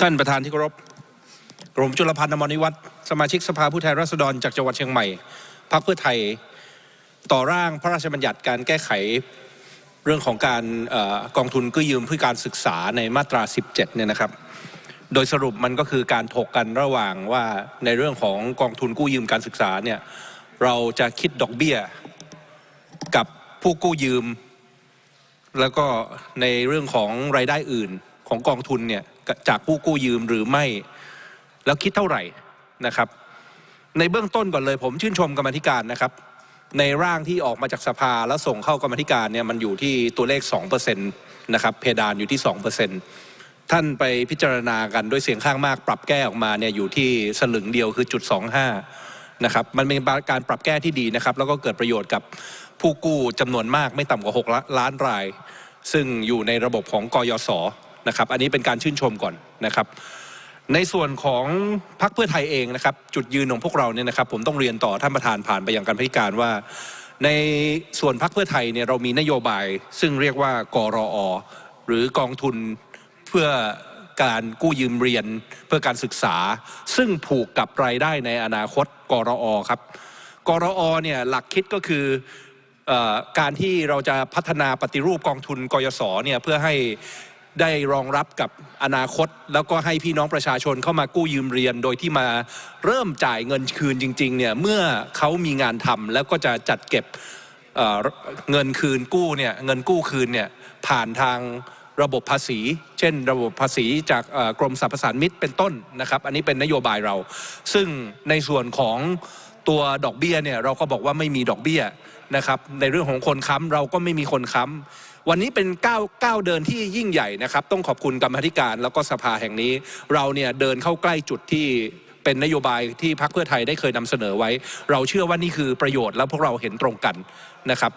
ท่านประธานที่เคารพกรมจุลพันธ์อมรนิวัฒน์สมาชิกสภาผู้แทนราษฎรจากจังหวัดเชียงใหม่พรรคเพื่อไทยต่อร่างพระราชบัญญัติการแก้ไขเรื่องของการออกองทุนกู้ยืมเพื่อการศึกษาในมาตรา 17 เนี่ยนะครับ โดยสรุปมันก็คือการถกกันระหว่างว่าในเรื่องของกองทุนกู้ยืมการศึกษาเนี่ยเราจะคิดดอกเบี้ยกับผู้กู้ยืม แล้วก็ในเรื่องของรายได้อื่น ของกองทุนเนี่ยจากผู้กู้ยืมหรือไม่ แล้วคิดเท่าไหร่นะครับ ในเบื้องต้นก่อนเลย ผมชื่นชมกรรมธิการนะครับ ในร่างที่ออกมาจากสภาแล้วส่งเข้ากรรมธิการเนี่ยมันอยู่ที่ตัวเลข2%นะครับเพดานอยู่ที่ 2%ท่านไปพิจารณากันด้วยเสียงข้างมาก ปรับแก้ออกมาเนี่ยอยู่ที่สลึงเดียวคือจุด25นะครับมันเป็นการปรับแก้ที่ดีนะครับ แล้วก็เกิดประโยชน์กับผู้กู้จำนวนมากไม่ต่ำกว่า 6 ล้านราย ซึ่งอยู่ในระบบของกยศ นะครับอันนี้เป็นการชื่นชมก่อนนะครับในส่วนของพรรคเพื่อไทยเองนะครับจุดยืนของพวกเราเนี่ยนะครับผมต้องเรียนต่อท่านประธานผ่านไปยังการพิการว่า ในส่วนพรรคเพื่อไทยเนี่ยเรามีนโยบาย ซึ่งเรียกว่ากรออหรือกองทุนเพื่อการกู้ยืมเรียนเพื่อการศึกษา ซึ่งผูกกับรายได้ในอนาคตกรออครับกรออเนี่ยหลักคิดก็คือเออการที่เราจะพัฒนาปฏิรูปกองทุนกยศเนี่ยเพื่อให้ ได้รองรับกับอนาคต แล้วก็ให้พี่น้องประชาชนเข้ามากู้ยืมเรียน โดยที่มาเริ่มจ่ายเงินคืนจริงๆเนี่ยเมื่อเขามีงานทำแล้วก็จะจัดเก็บเเงินคืนกู้เนี่ยเงินกู้คืนเนี่ยผ่านทางระบบภาษี เช่น ระบบภาษีจากกรมสรรพสานมิตเป็นต้นนะครับ อันนี้เป็นนโยบายเรา ซึ่งในส่วนของตัวดอกเบี้ยเนี่ยเราก็บอกว่าไม่มีดอกเบี้ยนะครับในเรื่องของคนค้ำเราก็ไม่มีคนค้ำ วันนี้เป็นก้าวก้าวเดินที่ยิ่งใหญ่นะครับ ต้องขอบคุณกรรมธิการแล้วก็สภาแห่งนี้ เราเนี่ยเดินเข้าใกล้จุดที่เป็นนโยบายที่พรรคเพื่อไทยได้เคยนำเสนอไว้ เราเชื่อว่านี่คือประโยชน์แล้วพวกเราเห็นตรงกันนะครับ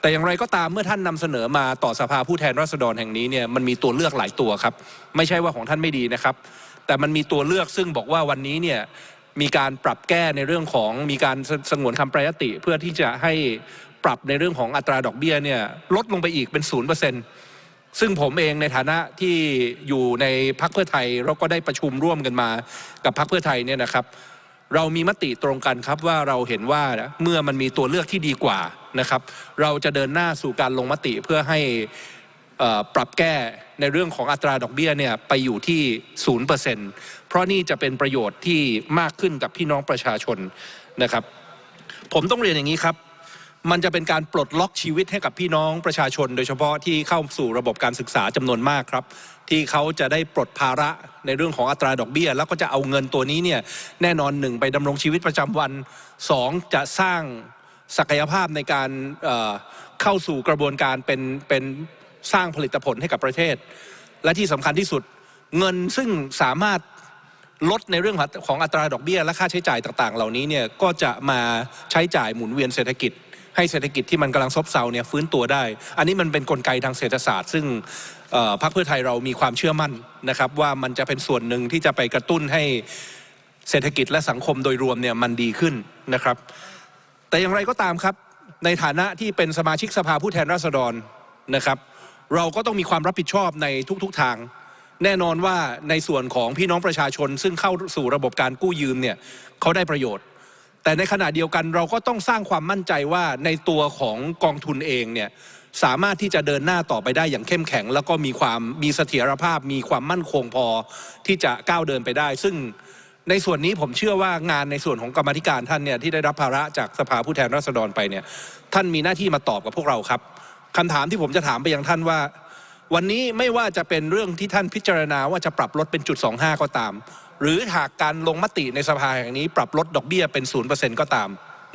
แต่อย่างไรก็ตามเมื่อท่านนำเสนอมาต่อสภาผู้แทนราษฎรแห่งนี้เนี่ยมันมีตัวเลือกหลายตัวครับ ไม่ใช่ว่าของท่านไม่ดีนะครับ แต่มันมีตัวเลือกซึ่งบอกว่าวันนี้เนี่ยมีการปรับแก้ในเรื่องของมีการสสงวนคำแปรยติ เพื่อที่จะให้ ปรับในเรื่องของอัตราดอกเบี้ยเนี่ยลดลงไปอีกเป็นศูนย์เปอร์เซ็นต์ซึ่งผมเองในฐานะที่อยู่ในพรรคเพื่อไทยเราก็ได้ประชุมร่วมกันมากับพรรคเพื่อไทยเนี่ยนะครับ เรามีมติตรงกันครับว่าเราเห็นว่าเมื่อมันมีตัวเลือกที่ดีกว่านะครับ เราจะเดินหน้าสู่การลงมติเพื่อให้เอ่อปรับแก้ในเรื่องของอัตราดอกเบี้ยเนี่ยไปอยู่ที่ศูนย์เปอร์เซ็นต์เพราะนี่จะเป็นประโยชน์ที่มากขึ้นกับพี่น้องประชาชนนะครับ ผมต้องเรียนอย่างนี้ครับ มันจะเป็นการปลดล็อกชีวิตให้กับพี่น้องประชาชน โดยเฉพาะที่เข้าสู่ระบบการศึกษาจำนวนมากครับ ที่เขาจะได้ปลดภาระในเรื่องของอัตราดอกเบี้ย แล้วก็จะเอาเงินตัวนี้เนี่ยแน่นอนหนึ่งไปดำรงชีวิตประจำวันสองจะสร้างศักยภาพในการเเข้าสู่กระบวนการเป็นเป็นสร้างผลิตผลให้กับประเทศ และที่สำคัญที่สุดเงินซึ่งสามารถลดในเรื่องของอัตราดอกเบี้ย และค่าใช้จ่ายต่าง ๆ เหล่านี้เนี่ยก็จะมาใช้จ่ายหมุนเวียนเศรษฐกิจ ให้เศรษฐกิจที่มันกำลังซบเซาเนี่ยฟื้นตัวได้ อันนี้มันเป็นนกลไกทางเศรษฐศาสตร์ ซึ่งพรรคเพื่อไทยเรามีความเชื่อมั่นนะครับ ว่ามันจะเป็นส่วนหนึ่งที่จะไปกระตุ้นให้เศรษฐกิจและสังคมโดยรวมเนี่ยมันดีขึ้นนะครับ แต่อย่างไรก็ตามครับ ในฐานะที่เป็นสมาชิกสภาผู้แทนราษฎรนะครับ เราก็ต้องมีความรับผิดชอบในทุกๆทางแน่นอนว่าในส่วนของพี่น้องประชาชน ซึ่งเข้าสู่ระบบการกู้ยืมเนี่ยเขาได้ประโยชน์ แต่ในขณะเดียวกันเราก็ต้องสร้างความมั่นใจว่าในตัวของกองทุนเองเนี่ยสามารถที่จะเดินหน้าต่อไปได้อย่างเข้มแข็ง แล้วก็มีความมีเสถียรภาพ มีความมั่นคงพอที่จะก้าวเดินไปได้ ซึ่งในส่วนนี้ผมเชื่อว่างานในส่วนของกรรมธิการท่านเนี่ยที่ได้รับภาระจากสภาผู้แทนราษฎรไปเนี่ยท่านมีหน้าที่มาตอบกับพวกเราครับคำถามที่ผมจะถามไปยังท่านว่า วันนี้ไม่ว่าจะเป็นเรื่องที่ท่านพิจารณาว่าจะปรับลดเป็นจุด25 ก็ตาม หรือหากการลงมติในสภาแห่งนี้ปรับลดดอกเบี้ยเป็น0%ก็ตาม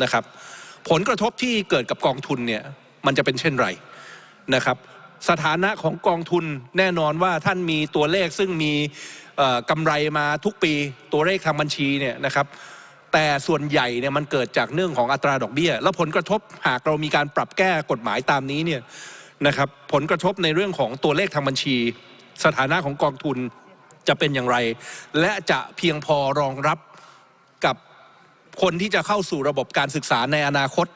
นะครับ ผลกระทบที่เกิดกับกองทุนเนี่ยมันจะเป็นเช่นไรนะครับ สถานะของกองทุนแน่นอนว่าท่านมีตัวเลขซึ่งมีกำไรมาทุกปีตัวเลขทางบัญชีเนี่ยนะครับแต่ส่วนใหญ่เนี่ยมันเกิดจากเรื่องของอัตราดอกเบี้ย แล้วผลกระทบหากเรามีการปรับแก้กฎหมายตามนี้เนี่ย นะครับผลกระทบในเรื่องของตัวเลขทางบัญชี สถานะของกองทุนจะเป็นอย่างไร และจะเพียงพอรองรับกับคนที่จะเข้าสู่ระบบการศึกษาในอนาคต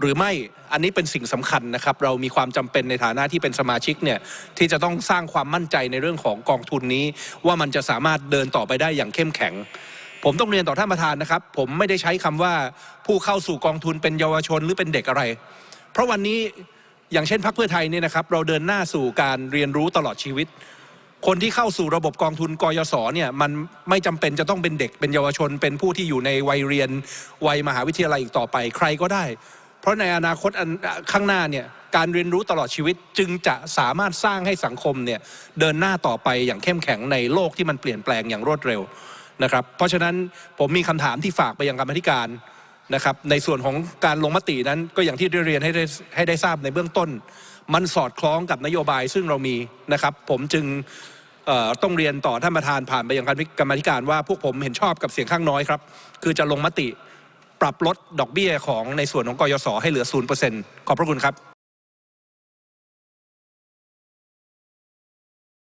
หรือไม่อันนี้เป็นสิ่งสำคัญนะครับ เรามีความจำเป็นในฐานะที่เป็นสมาชิกเนี่ยที่จะต้องสร้างความมั่นใจในเรื่องของกองทุนนี้ ว่ามันจะสามารถเดินต่อไปได้อย่างเข้มแข็ง ผมต้องเรียนต่อท่านประธานนะครับ ผมไม่ได้ใช้คำว่าผู้เข้าสู่กองทุนเป็นเยาวชนหรือเป็นเด็กอะไร เพราะวันนี้ อย่างเช่นพรรคเพื่อไทยเนี่ยนะครับเราเดินหน้าสู่การเรียนรู้ตลอดชีวิต คนที่เข้าสู่ระบบกองทุนกยศเนี่ยมันไม่จำเป็นจะต้องเป็นเด็กเป็นเยาวชน เป็นผู้ที่อยู่ในวัยเรียนวัยมหาวิทยาลัยอีกต่อไปใครก็ได้ เพราะในอนาคตอันข้างหน้าเนี่ยการเรียนรู้ตลอดชีวิตจึงจะสามารถสร้างให้สังคมเนี่ยเดินหน้าต่อไปอย่างเข้มแข็งในโลกที่มันเปลี่ยนแปลงอย่างรวดเร็วนะครับเพราะฉะนั้นผมมีคำถามที่ฝากไปยังกรรมธิการ นะครับในส่วนของการลงมตินั้นก็อย่างที่ได้เรียนให้ได้ให้ได้ทราบในเบื้องต้น มันสอดคล้องกับนโยบายซึ่งเรามีนะครับ ผมจึงต้องเรียนต่อท่านประธานผ่านไปยังกรรมธิการว่าพวกผมเห็นชอบกับเสียงข้างน้อยครับ คือจะลงมติปรับลดดอกเบี้ยของในส่วนของกยศให้เหลือ0%ขอบพระคุณครับ